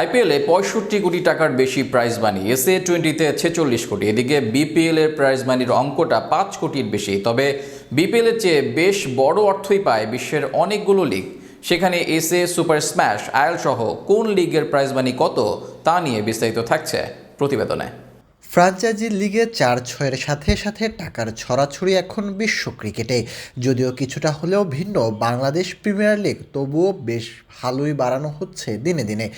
আইপিএলে পঁয়ষট্টি কোটি টাকার বেশি প্রাইজ মানি এ টোয়েন্টিতে ছেচল্লিশ কোটি। এদিকে বিপিএল এর প্রাইজ মানির অঙ্কটা পাঁচ কোটির বেশি। তবে বিপিএল এর চেয়ে বেশ বড় অর্থই পায় বিশ্বের অনেকগুলো লিগ সেখানে এস এ সুপার স্ম্যাশ আয়াল সহ কোন লিগের প্রাইজ মানি কত তা নিয়ে বিস্তারিত থাকছে প্রতিবেদনে। ফ্রাঞ্চাইজি লিগে চার ছয়ের সাথে সাথে টাকার ছড়াছড়ি এখন বিশ্ব ক্রিকেটে। যদিও কিছুটা হলেও ভিন্ন, বাংলাদেশ প্রিমিয়ার লিগ তবুও বেশ ভালোই বাড়ানো হচ্ছে দিনে দিনে।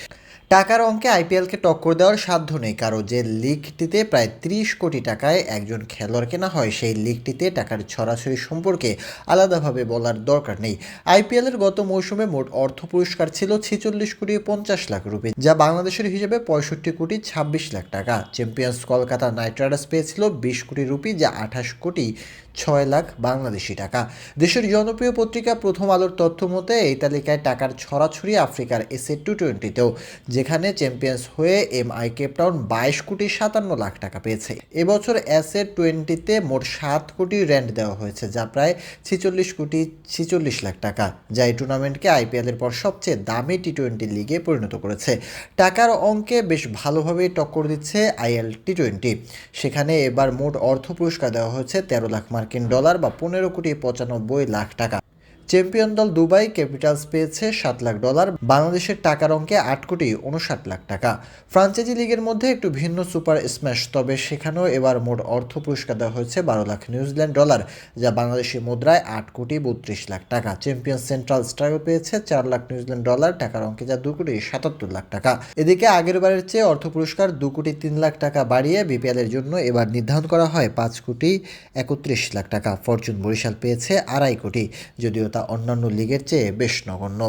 টাকার অঙ্কে আইপিএলকে টক্কর দেওয়ার সাধ্য নেই কারও যে লিগটিতে প্রায় ত্রিশ কোটি টাকায় একজন খেলোয়াড় কেনা হয়, সেই লিগটিতে টাকার ছড়াছড়ি সম্পর্কে আলাদাভাবে বলার দরকার নেই। আইপিএলের গত মৌসুমে মোট অর্থ পুরস্কার ছিল ছেচল্লিশ কোটি পঞ্চাশ লাখ রুপি, যা বাংলাদেশের হিসেবে পঁয়ষট্টি কোটি ছাব্বিশ লাখ টাকা। চ্যাম্পিয়ন্স কলকাতা নাইট রাইডার্স পেয়েছিল বিশ কোটি রুপি, যা আঠাশ কোটি ছয় লাখ বাংলাদেশি টাকা। দেশের জনপ্রিয় পত্রিকা প্রথম আলোর তথ্য মতে, এই তালিকায় টাকার ছড়াছড়ি আফ্রিকার এসএ টু টোয়েন্টিতেও। যেখানে চ্যাম্পিয়ন্স হয়ে এম আই কেপটাউন বাইশ কোটি সাতান্ন লাখ টাকা পেয়েছে। এবছর এ টোয়েন্টিতে মোট সাত কোটি র্যান্ড দেওয়া হয়েছে, যা প্রায় ছেচল্লিশ কোটি ছেচল্লিশ লাখ টাকা, যা এই টুর্নামেন্টকে আইপিএলের পর সবচেয়ে দামি টি টোয়েন্টি লিগে পরিণত করেছে। টাকার অঙ্কে বেশ ভালোভাবেই টক্কর দিচ্ছে আইএল টি টোয়েন্টি সেখানে এবার মোট অর্থ পুরস্কার দেওয়া হয়েছে তেরো লাখ মার্কিন ডলার বা পনেরো কোটি পঁচানব্বই লাখ টাকা। চ্যাম্পিয়ন দল দুবাই ক্যাপিটালস পেয়েছে সাত লাখ ডলার, বাংলাদেশের টাকার অঙ্কে আট কোটি উনষাট লাখ টাকা। ফ্রাঞ্চাইজি লিগের মধ্যে একটু ভিন্ন সুপার স্ম্যাশ, তবে সেখানেও এবার মোট অর্থ পুরস্কার দেওয়া হয়েছে বারো লাখ নিউজিল্যান্ড ডলার, যা বাংলাদেশি মুদ্রায় আট কোটি বত্রিশ লাখ টাকা। চ্যাম্পিয়ন সেন্ট্রাল স্ট্রাইল পেয়েছে চার লাখ নিউজিল্যান্ড ডলার, টাকার অঙ্কে যা দু কোটি সাতাত্তর লাখ টাকা। এদিকে আগের বারের চেয়ে অর্থ পুরস্কার দু কোটি তিন লাখ টাকা বাড়িয়ে বিপিএল এর জন্য এবার নির্ধারণ করা হয় পাঁচ কোটি একত্রিশ লাখ টাকা। ফরচুন বরিশাল পেয়েছে আড়াই কোটি, যদিও তা অন্যান্য লিগের চেয়ে বেশ নগণ্য।